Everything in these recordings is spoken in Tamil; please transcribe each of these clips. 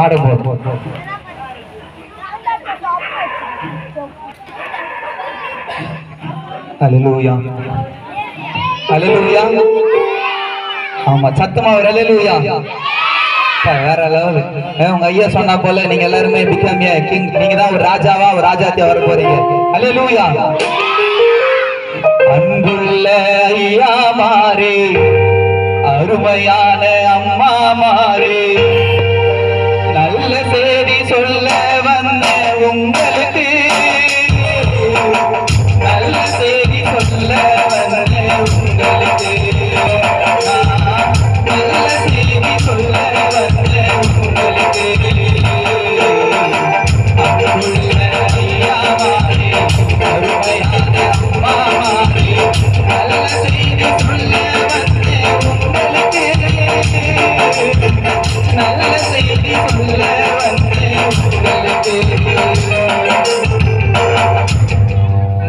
பாடும்போது அலலூயா அலலூயா ஆமா சத்தமா ஒரு அலலூயா வேற லெவல் உங்க ஐயா சொன்னா போல நீங்க எல்லாருமே பிகாமியா கிங் நீங்க தான் ஒரு ராஜாவா ஒரு ராஜாத்தியா வர போறீங்க. அலலூயா அன்புள்ள ஐயா மாறே அருமையான அம்மா மாறே. வந்த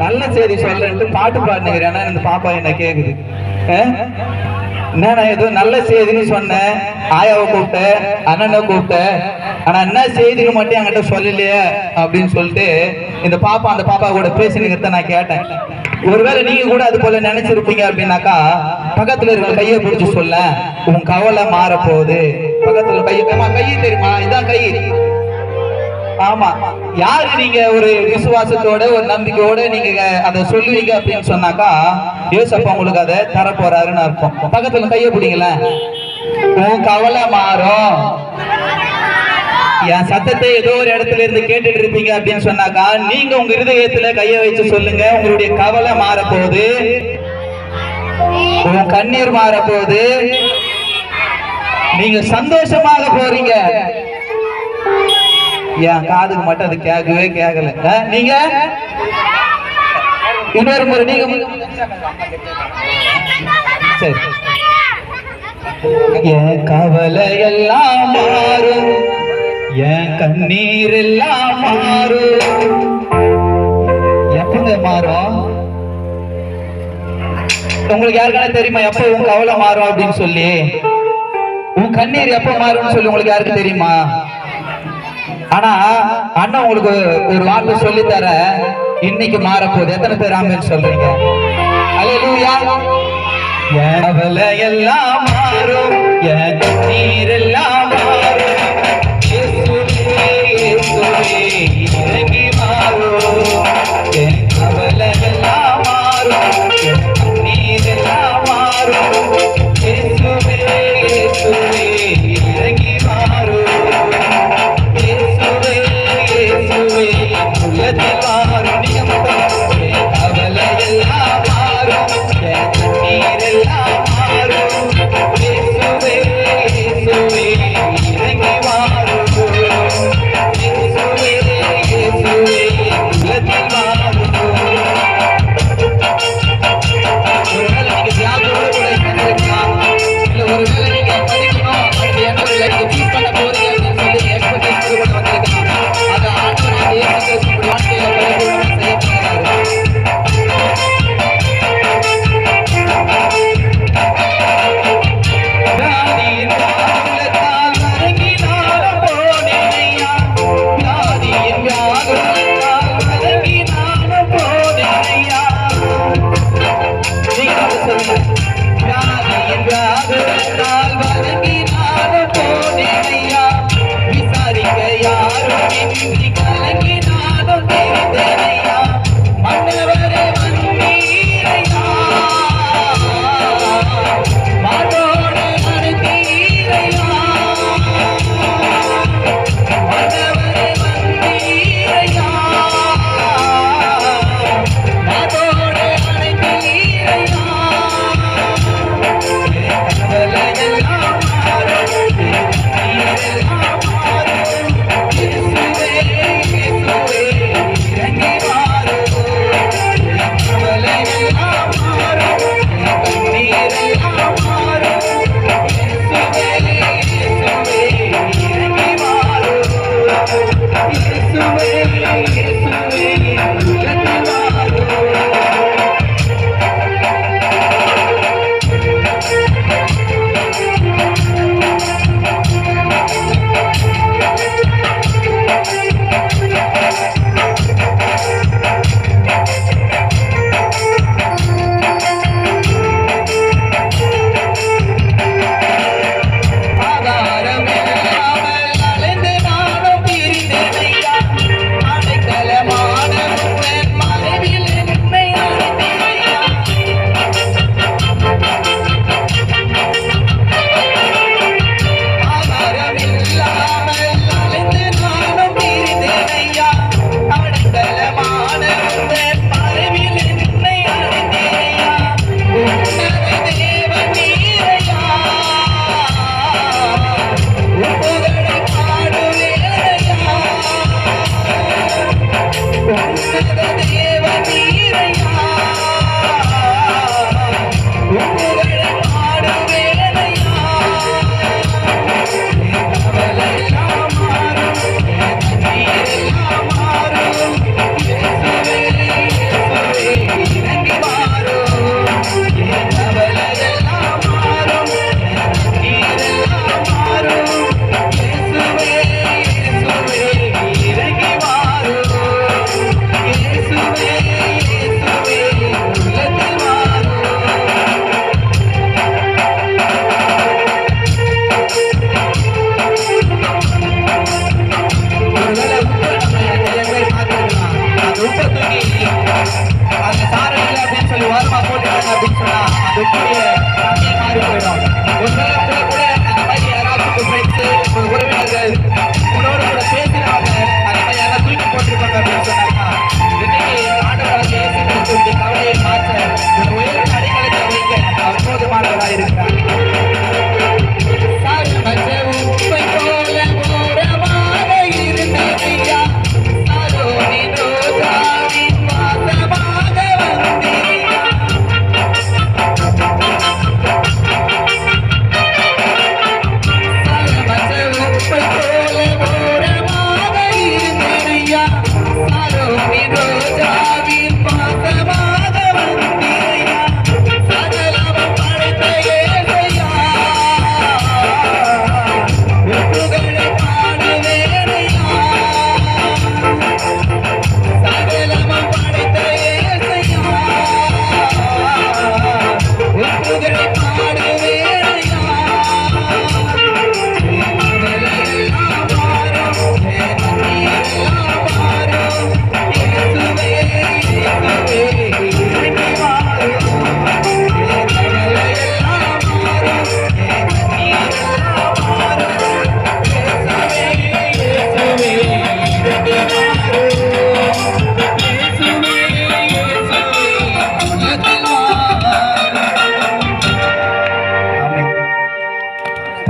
நல்ல செய்தி சொல்றேன்ட்டு பாட்டு பாடுனுங்கிறேன் இந்த பாப்பா என்ன கேக்குது? என்னண்ணா என்ன ஏதோ நல்ல செய்தின்னு சொன்னேன் ஆயாவை கூப்பிட்டேன் அண்ணனை கூப்பிட்டேன் ஆனா என்ன செய்தின்னு மட்டும் என்கிட்ட சொல்லலையே அப்படின்னு சொல்லிட்டு இந்த பாப்பா அந்த பாப்பா கூட பேசினுங்கிறத நான் கேட்டேன். ஒருவேளை நீங்க கூட அது போல நினைச்சிருப்பீங்க அப்படின்னாக்கா பக்கத்துல இருக்கிற கையை பிடிச்சு சொல்ல உன் கவலை மாற போகுது பக்கத்துல கையை ஏம்மா, தெரியுமா? இதான் கை. ஆமா. யாரு நீங்க ஒரு விசுவாசத்தோட ஒரு நம்பிக்கையோட நீங்க அதை சொல்லுவீங்க அப்படின்னு சொன்னாக்கா யோசப்ப உங்களுக்கு அதை தர போறாருன்னு அர்த்தம். பக்கத்துல கையை பிடிங்களேன். உன் கவலை மாறும். என் சத்தத்தை ஏதோ ஒரு இடத்துல இருந்து கேட்டுட்டு இருப்பீங்க அப்படின்னு சொன்னாக்கா நீங்க உங்க இருதயத்துல கைய வச்சு சொல்லுங்க உங்களுடைய கவலை மாற போகுது உன் கண்ணீர் மாற போகுது நீங்க சந்தோஷமாக போறீங்க. என் காதுக்கு மட்டும் அது கேட்கவே கேட்கல. நீங்க? இன்னொரு முறை நீங்க சரி. என் கவலை எல்லாம் மாறும். என் கண்ணீர் எல்லாம் மாறும் எப்பங்க மாறும்? உங்களுக்கு யாருக்கான தெரியுமா எப்ப உன் கவலை மாறும் அப்படின்னு சொல்லி? உன் கண்ணீர் எப்ப மாறும்னு சொல்லி உங்களுக்கு யாருக்கு தெரியுமா? ஆனா அண்ணா உங்களுக்கு ஒரு வார்த்தை சொல்லி தர இன்னைக்கு மாற போகுது எத்தனை பேர் ஆமென் சொல்றீங்க? அல்லேலூயா எல்லாம் மாறும். என்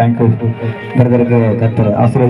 தேங்க்யூ பிரதருக்கு கத்துற ஆசிரியர்